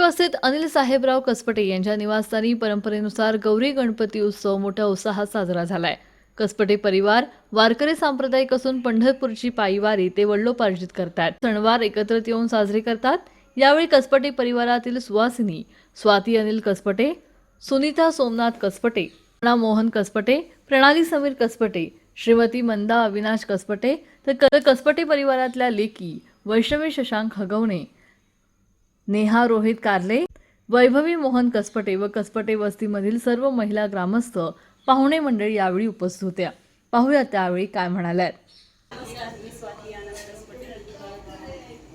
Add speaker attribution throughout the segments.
Speaker 1: वस्तीत अनिल साहेबराव कसपटे यांच्या निवासस्थानी परंपरेनुसार गौरी गणपती उत्सव मोठ्या उत्साहात साजरा झालाय. कसपटे परिवार वारकरी सांप्रदायिक असून पंढरपूरची पायीवारी ते वडलोपार्जित करतात. सणवार एकत्रित येऊन साजरे करतात. यावेळी कसपटे परिवारातील सुवासिनी स्वाती अनिल कसपटे सुनीता सोमनाथ कसपटे मोहन कसपटे प्रणाली समीर कसपटे श्रीमती मंदा अविनाश कसपटे तर क- कसपटे परिवारातल्या लेकी वैष्णवी शशांक हगवणे नेहा रोहित कारले वैभवी मोहन कसपटे व कसपटे वस्तीमधील सर्व महिला ग्रामस्थ पाहुणे मंडळी यावेळी उपस्थित होत्या. पाहूया त्यावेळी काय म्हणाल्यात.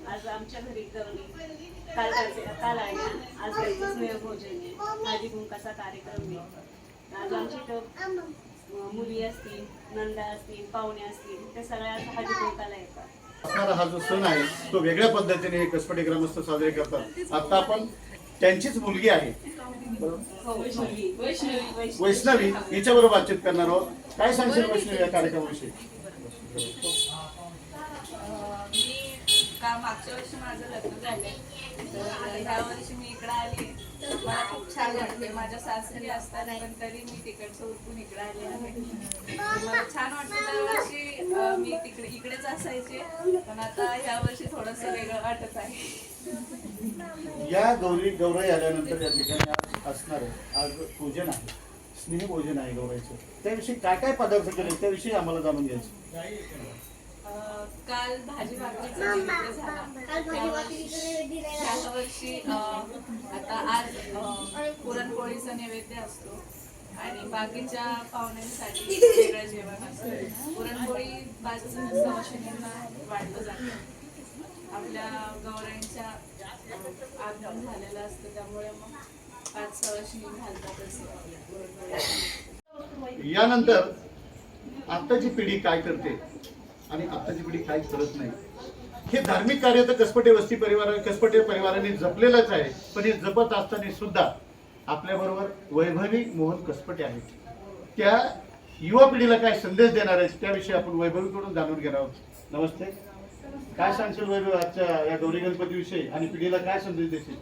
Speaker 2: आज आमच्या घरी काल काल आहे आज कार्यक्रम आहे. आज आमच्या मुली असतील नंदा असतील पाहुणे असतील ते सगळ्या हळदी कुंकाला येतात.
Speaker 3: असणारा हा जो सण आहे तो वेगळ्या पद्धतीने हे कसपटी ग्रामस्थ साजरे करतात. आता आपण त्यांचीच मुलगी आहे.
Speaker 2: वैष्णवी
Speaker 3: हिच्याबरोबर बातचीत करणार आहोत. काय सांगशील वैष्णवी या कार्यक्रमाविषयी?
Speaker 4: का मागच्या वर्षी माझं लग्न झालं तर ह्या वर्षी मी इकडे आली. तर मला खूप छान वाटते माझ्या सासरी असताना पण तरी मी तिकडचं उठून इकडे आले आहे. मला छान वाटतं दरवर्षी मी तिकडे इकडेच असायचे. पण आता ह्या वर्षी थोडंसं वेगळं वाटत आहे.
Speaker 3: या गौरी गौराई आल्यानंतर या ठिकाणी आज असणार आहे. आज पूजन आहे. स्नेहभोजन आहे गौराईचं. त्याविषयी काय काय पदार्थ केले? त्याविषयी आम्हाला जाणून घ्यायचं.
Speaker 4: काल भाजी भाकरीचा नैवेद्य झाला? वर्षी आता आज पुरणपोळीचा नैवेद्य असतो. आणि बाकीच्या पाहुण्यांसाठी वेगळं जेवण असतं. पुरणपोळी पाच सवाशिनींना वाटलं जातं. आपल्या गौराईंच्या आगमन झालेलं असतं त्यामुळे मग पाच सवाशिनी घालतातच
Speaker 3: यानंतर आत्ताची पिढी काय करते? आणि आत्ताची पिढी काय करत नाही. हे धार्मिक कार्य तर कसपटे वस्ती परिवार कसपटे परिवाराने जपलेलंच आहे पण हे जपत असताना सुद्धा आपल्याबरोबर वैभवी मोहन कसपटे आहेत. त्या युवा पिढीला काय संदेश देणार आहेत त्याविषयी आपण वैभवीकडून जाणून घेणार आहोत. नमस्ते. काय सांगशील वैभव आजच्या या गौरी गणपतीविषयी? आणि पिढीला काय संदेश देशील?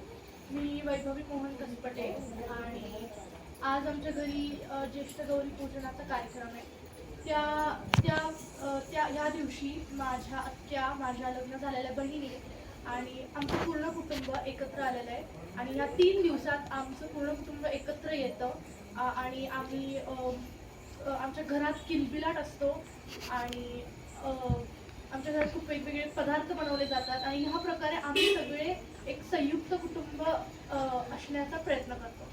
Speaker 5: मी वैभवी मोहन कसपटे आणि आज आमच्या घरी ज्येष्ठ गौरी पूजनाचा कार्यक्रम आहे. त्या त्या त्या ह्या दिवशी माझ्या आत्या माझ्या लग्न झालेल्या बहिणी आणि आमचं पूर्ण कुटुंब एकत्र आलेलं आहे. आणि ह्या तीन दिवसात आमचं पूर्ण कुटुंब एकत्र येतं. आणि आम्ही आमच्या घरात किलबिलाट असतो. आणि आमच्या घरात खूप वेगवेगळे पदार्थ बनवले जातात. आणि ह्या प्रकारे आम्ही सगळे एक संयुक्त कुटुंब असण्याचा प्रयत्न करतो.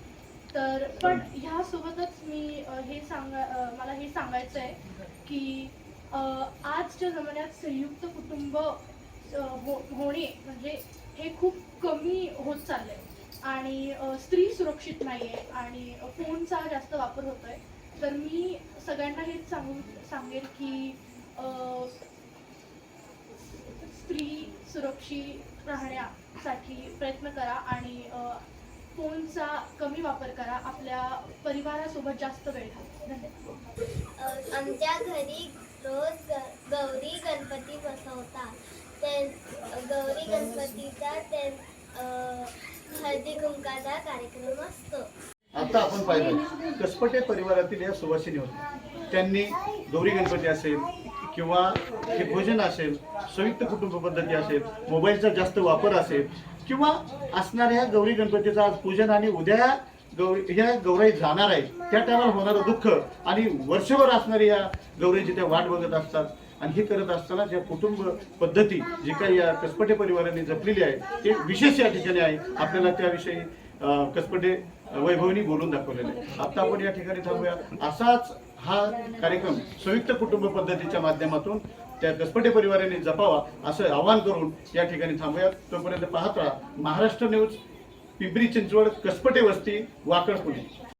Speaker 5: तर पण ह्यासोबतच मी हे सांगा मला हे सांगायचं आहे की आजच्या जमान्यात संयुक्त कुटुंब हो- होणे म्हणजे हे खूप कमी होत चाललंय. आणि स्त्री सुरक्षित नाही आहे आणि फोनचा जास्त वापर होतो आहे तर मी सगळ्यांना हेच सांगू सांगेल की स्त्री सुरक्षित राहण्यासाठी प्रयत्न करा आणि फोनचा कमी वापर करा. आपल्या परिवारासोबत जास्त वेळ घाला धन्यवाद.
Speaker 6: आमच्या घरी रोज गौरी गणपती बसवतात. ते गौरी गणपतीचा ते हळदी कुंकाचा कार्यक्रम असतो.
Speaker 3: आता आपण पाहिलं कसपटे परिवारातील या सुवासिनी होत्या त्यांनी गौरी गणपती असेल किंवा हे भोजन असेल संयुक्त कुटुंब पद्धती असेल मोबाईलचा जास्त वापर असेल किंवा असणाऱ्या गौरी गणपतीचं आज पूजन आणि उद्या गौरी ह्या गौराई जाणार आहेत त्या टायमाला होणारं दुःख आणि वर्षभर असणारी या गौरीची त्या वाट बघत असतात आणि हे करत असताना ज्या कुटुंब पद्धती जी काही या कसपटे परिवाराने जपलेली आहे ते विशेष या ठिकाणी आहे. आपल्याला त्याविषयी कसपटे वैभवनी बोलून दाखवलेलं आहे. आता आपण या ठिकाणी थांबूया. असाच हा कार्यक्रम संयुक्त कुटुंब पद्धतीच्या माध्यमातून त्या दसपटे परिवाराने जपावा असं आवाहन करून या ठिकाणी थांबूया तोपर्यंत पाहत राहा महाराष्ट्र न्यूज पिंपरी चिंचवड कसपटे वस्ती वाकड पुणे.